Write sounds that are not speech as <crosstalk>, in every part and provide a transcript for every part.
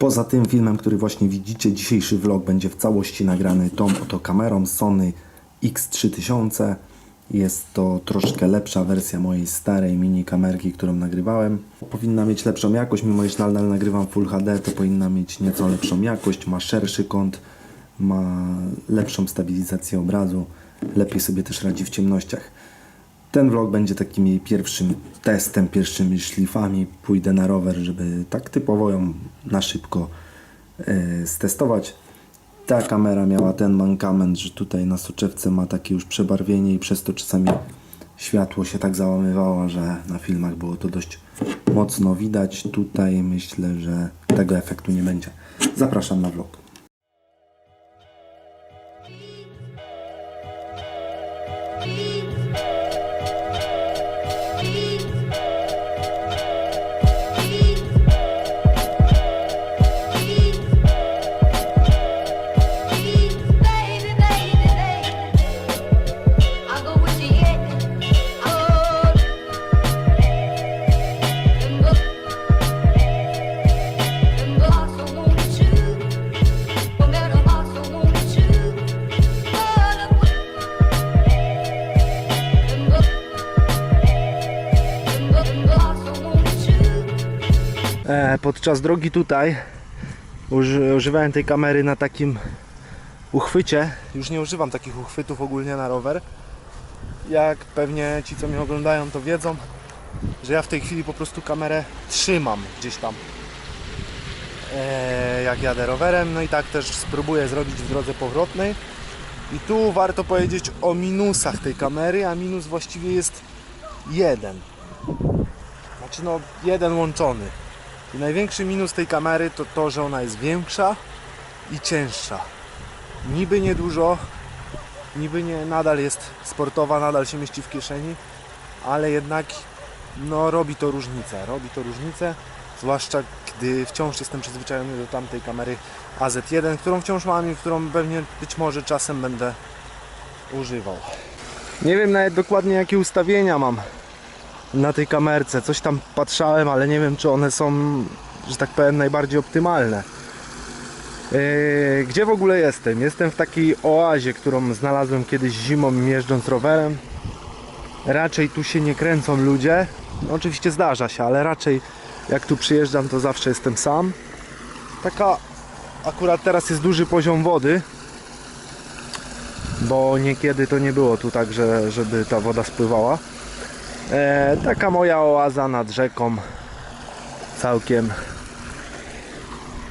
Poza tym filmem, który właśnie widzicie, dzisiejszy vlog będzie w całości nagrany tą oto kamerą Sony X3000. Jest to troszkę lepsza wersja mojej starej mini kamerki, którą nagrywałem. Powinna mieć lepszą jakość, mimo iż nadal nagrywam Full HD, to powinna mieć nieco lepszą jakość, ma szerszy kąt, ma lepszą stabilizację obrazu, lepiej sobie też radzi w ciemnościach. Ten vlog będzie takim pierwszym testem, pierwszymi szlifami. Pójdę na rower, żeby tak typowo ją na szybko e, stestować. Ta kamera miała ten mankament, że tutaj na soczewce ma takie już przebarwienie i przez to czasami światło się tak załamywało, że na filmach było to dość mocno widać. Tutaj myślę, że tego efektu nie będzie. Zapraszam na vlog. Podczas drogi tutaj uży, używałem tej kamery na takim uchwycie. Już nie używam takich uchwytów ogólnie na rower. Jak pewnie ci, co mnie oglądają, to wiedzą, że ja w tej chwili po prostu kamerę trzymam gdzieś tam. E, jak jadę rowerem, no i tak też spróbuję zrobić w drodze powrotnej. I tu warto powiedzieć o minusach tej kamery, a minus właściwie jest jeden. Znaczy no jeden łączony. I największy minus tej kamery to to, że ona jest większa i cięższa. Niby niedużo, niby nie, nadal jest sportowa, nadal się mieści w kieszeni, ale jednak no, robi to różnicę. Robi to różnicę, zwłaszcza gdy wciąż jestem przyzwyczajony do tamtej kamery AZ1, którą wciąż mam i którą pewnie być może czasem będę używał. Nie wiem nawet dokładnie jakie ustawienia mam na tej kamerce. Coś tam patrzałem, ale nie wiem, czy one są, że tak powiem, najbardziej optymalne. Yy, Gdzie w ogóle jestem? Jestem w takiej oazie, którą znalazłem kiedyś zimą jeżdżąc rowerem. Raczej tu się nie kręcą ludzie. No, oczywiście zdarza się, ale raczej jak tu przyjeżdżam, to zawsze jestem sam. Taka akurat teraz jest duży poziom wody, bo niekiedy to nie było tu tak, że, żeby ta woda spływała. E, taka moja oaza nad rzeką. Całkiem.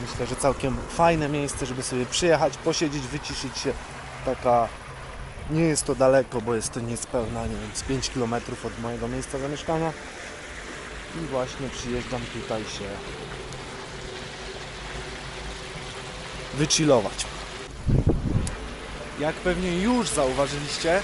Myślę, że całkiem fajne miejsce, żeby sobie przyjechać, posiedzieć, wyciszyć się. Taka. Nie jest to daleko, bo jest to niespełna, nie wiem, z 5 km od mojego miejsca zamieszkania. I właśnie przyjeżdżam tutaj się wychillować. Jak pewnie już zauważyliście,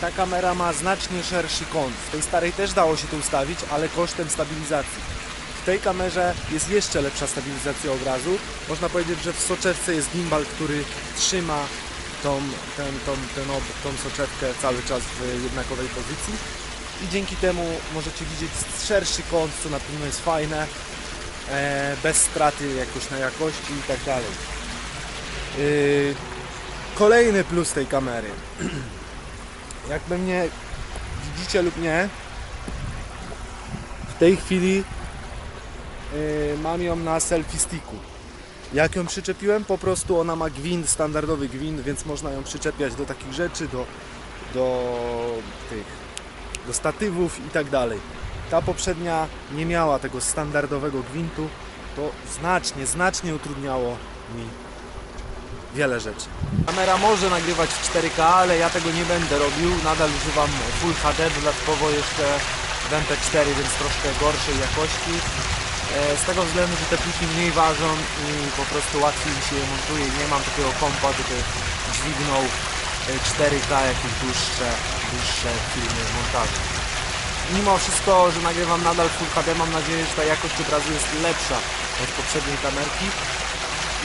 ta kamera ma znacznie szerszy kąt. W tej starej też dało się to ustawić, ale kosztem stabilizacji. W tej kamerze jest jeszcze lepsza stabilizacja obrazu. Można powiedzieć, że w soczewce jest gimbal, który trzyma tą, ten, tą, ten, tą soczewkę cały czas w jednakowej pozycji. I dzięki temu możecie widzieć szerszy kąt, co na pewno jest fajne, e, bez straty jakoś na jakości i tak dalej. Yy, Kolejny plus tej kamery. <clears throat> Jakby mnie widzicie lub nie, w tej chwili yy, mam ją na selfie sticku. Jak ją przyczepiłem? Po prostu ona ma gwint, standardowy gwint, więc można ją przyczepiać do takich rzeczy, do, do tych, do statywów i tak dalej. Ta poprzednia nie miała tego standardowego gwintu, to znacznie, znacznie utrudniało mi wiele rzeczy. Kamera może nagrywać w 4K, ale ja tego nie będę robił. Nadal używam Full HD, dodatkowo jeszcze w MP4, więc troszkę gorszej jakości. E, Z tego względu, że te pliki mniej ważą i po prostu łatwiej mi się je montuje. Nie mam takiego kompa, żeby dźwignął e, 4K jakieś dłuższe, dłuższe filmy montażu. Mimo wszystko, że nagrywam nadal Full HD, mam nadzieję, że ta jakość obrazu jest lepsza od poprzedniej kamerki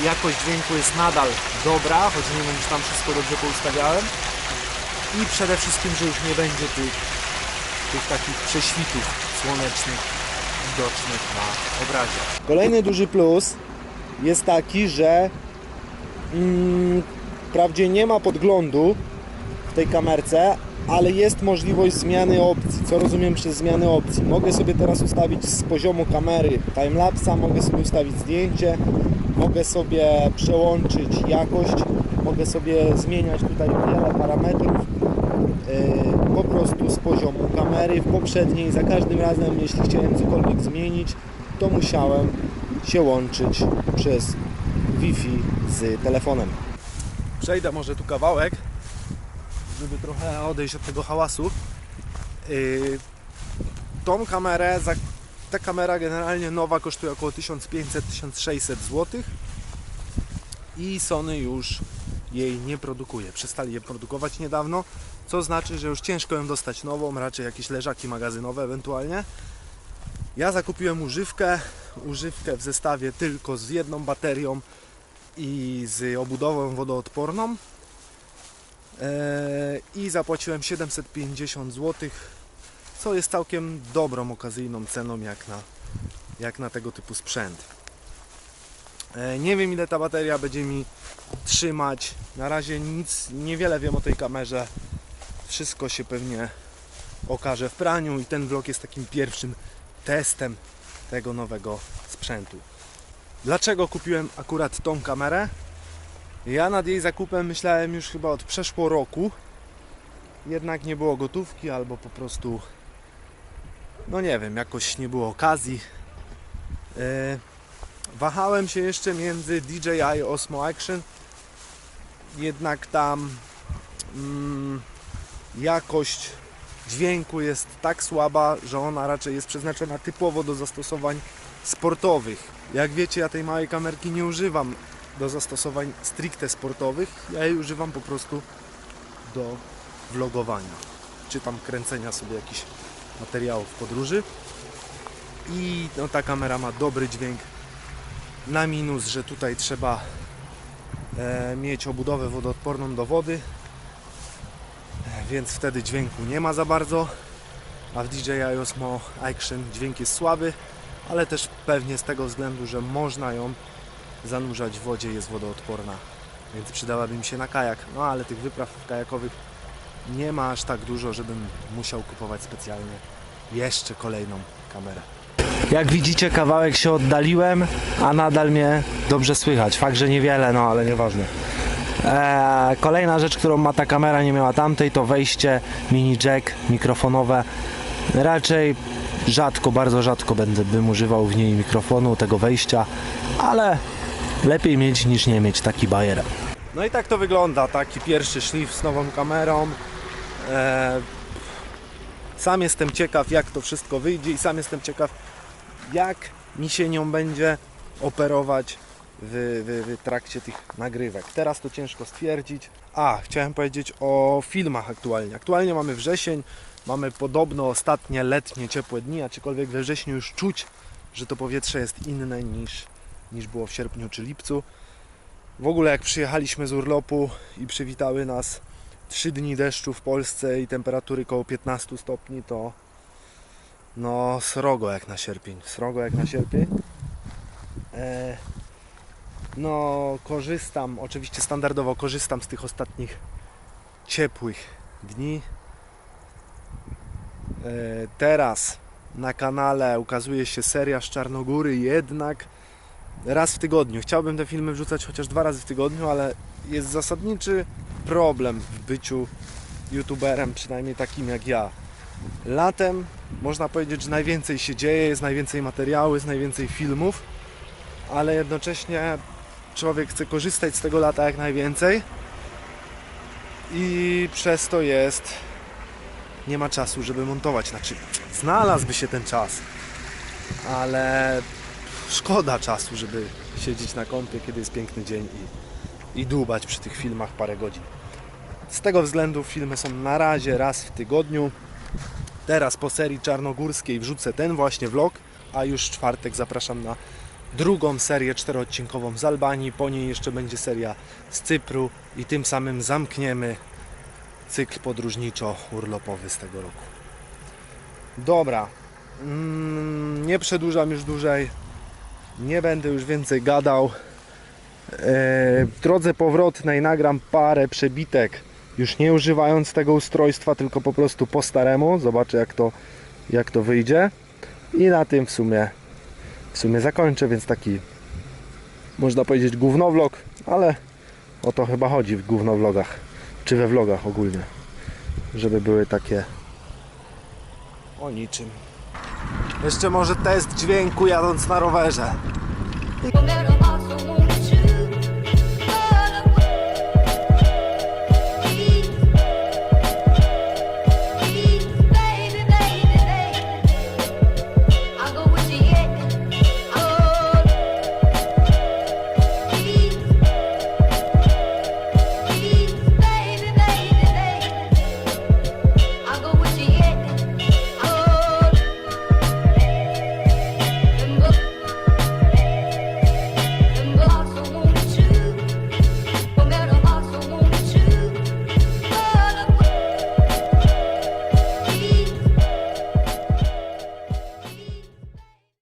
jakość dźwięku jest nadal dobra, choć nie wiem, czy tam wszystko dobrze poustawiałem. I przede wszystkim, że już nie będzie tych, tych takich prześwitów słonecznych widocznych na obrazie. Kolejny duży plus jest taki, że mm, wprawdzie nie ma podglądu w tej kamerce, ale jest możliwość zmiany opcji. Co rozumiem przez zmianę opcji? Mogę sobie teraz ustawić z poziomu kamery timelapsa, mogę sobie ustawić zdjęcie, mogę sobie przełączyć jakość, mogę sobie zmieniać tutaj wiele parametrów yy, po prostu z poziomu kamery. W poprzedniej za każdym razem, jeśli chciałem cokolwiek zmienić, to musiałem się łączyć przez Wi-Fi z telefonem. Przejdę może tu kawałek, żeby trochę odejść od tego hałasu. Yy, tą kamerę, ta kamera generalnie nowa kosztuje około 1500-1600 zł i Sony już jej nie produkuje. Przestali je produkować niedawno, co znaczy, że już ciężko ją dostać nową, raczej jakieś leżaki magazynowe ewentualnie. Ja zakupiłem używkę, używkę w zestawie tylko z jedną baterią i z obudową wodoodporną Eee, i zapłaciłem 750 zł, co jest całkiem dobrą okazyjną ceną jak na, jak na tego typu sprzęt. Eee, Nie wiem ile ta bateria będzie mi trzymać. Na razie nic, niewiele wiem o tej kamerze. Wszystko się pewnie okaże w praniu i ten vlog jest takim pierwszym testem tego nowego sprzętu. Dlaczego kupiłem akurat tą kamerę? Ja nad jej zakupem myślałem już chyba od przeszło roku. Jednak nie było gotówki albo po prostu no nie wiem, jakoś nie było okazji. E, wahałem się jeszcze między DJI Osmo Action. Jednak tam mm, jakość dźwięku jest tak słaba, że ona raczej jest przeznaczona typowo do zastosowań sportowych. Jak wiecie, ja tej małej kamerki nie używam do zastosowań stricte sportowych. Ja jej używam po prostu do vlogowania, czy tam kręcenia sobie jakichś materiałów podróży. I no, ta kamera ma dobry dźwięk. Na minus, że tutaj trzeba e, mieć obudowę wodoodporną do wody, e, więc wtedy dźwięku nie ma za bardzo. A w DJI Osmo Action dźwięk jest słaby, ale też pewnie z tego względu, że można ją zanurzać w wodzie, jest wodoodporna, więc przydałaby mi się na kajak. No ale tych wypraw kajakowych nie ma aż tak dużo, żebym musiał kupować specjalnie jeszcze kolejną kamerę. Jak widzicie, kawałek się oddaliłem, a nadal mnie dobrze słychać. Fakt, że niewiele, no ale nieważne. Eee, kolejna rzecz, którą ma ta kamera, nie miała tamtej, to wejście mini jack mikrofonowe. Raczej rzadko, bardzo rzadko będę bym używał w niej mikrofonu, tego wejścia, ale lepiej mieć niż nie mieć taki bajer. No i tak to wygląda, taki pierwszy szlif z nową kamerą. Eee, sam jestem ciekaw, jak to wszystko wyjdzie i sam jestem ciekaw, jak mi się nią będzie operować w, w, w trakcie tych nagrywek. Teraz to ciężko stwierdzić. A, chciałem powiedzieć o filmach aktualnie. Aktualnie mamy wrzesień, mamy podobno ostatnie letnie ciepłe dni, aczkolwiek we wrześniu już czuć, że to powietrze jest inne niż, niż było w sierpniu czy lipcu. W ogóle jak przyjechaliśmy z urlopu i przywitały nas 3 dni deszczu w Polsce i temperatury koło 15 stopni, to no srogo jak na sierpień. Srogo jak na sierpień. E, no korzystam, oczywiście standardowo korzystam z tych ostatnich ciepłych dni. E, teraz na kanale ukazuje się seria z Czarnogóry, jednak raz w tygodniu. Chciałbym te filmy wrzucać chociaż dwa razy w tygodniu, ale jest zasadniczy problem w byciu youtuberem, przynajmniej takim jak ja. Latem można powiedzieć, że najwięcej się dzieje, jest najwięcej materiału, jest najwięcej filmów, ale jednocześnie człowiek chce korzystać z tego lata jak najwięcej i przez to jest nie ma czasu, żeby montować. Znaczy, znalazłby się ten czas, ale szkoda czasu, żeby siedzieć na kąpie, kiedy jest piękny dzień i, i dłubać przy tych filmach parę godzin. Z tego względu filmy są na razie raz w tygodniu. Teraz po serii czarnogórskiej wrzucę ten właśnie vlog, a już czwartek zapraszam na drugą serię czteroodcinkową z Albanii. Po niej jeszcze będzie seria z Cypru i tym samym zamkniemy cykl podróżniczo-urlopowy z tego roku. Dobra, Mm, nie przedłużam już dłużej. Nie będę już więcej gadał. E, W drodze powrotnej nagram parę przebitek, już nie używając tego ustrojstwa, tylko po prostu po staremu. Zobaczę jak to, jak to wyjdzie. I na tym w sumie, w sumie zakończę, więc taki można powiedzieć gównowlog, ale o to chyba chodzi w gównowlogach, czy we vlogach ogólnie, żeby były takie o niczym. Jeszcze może test dźwięku jadąc na rowerze.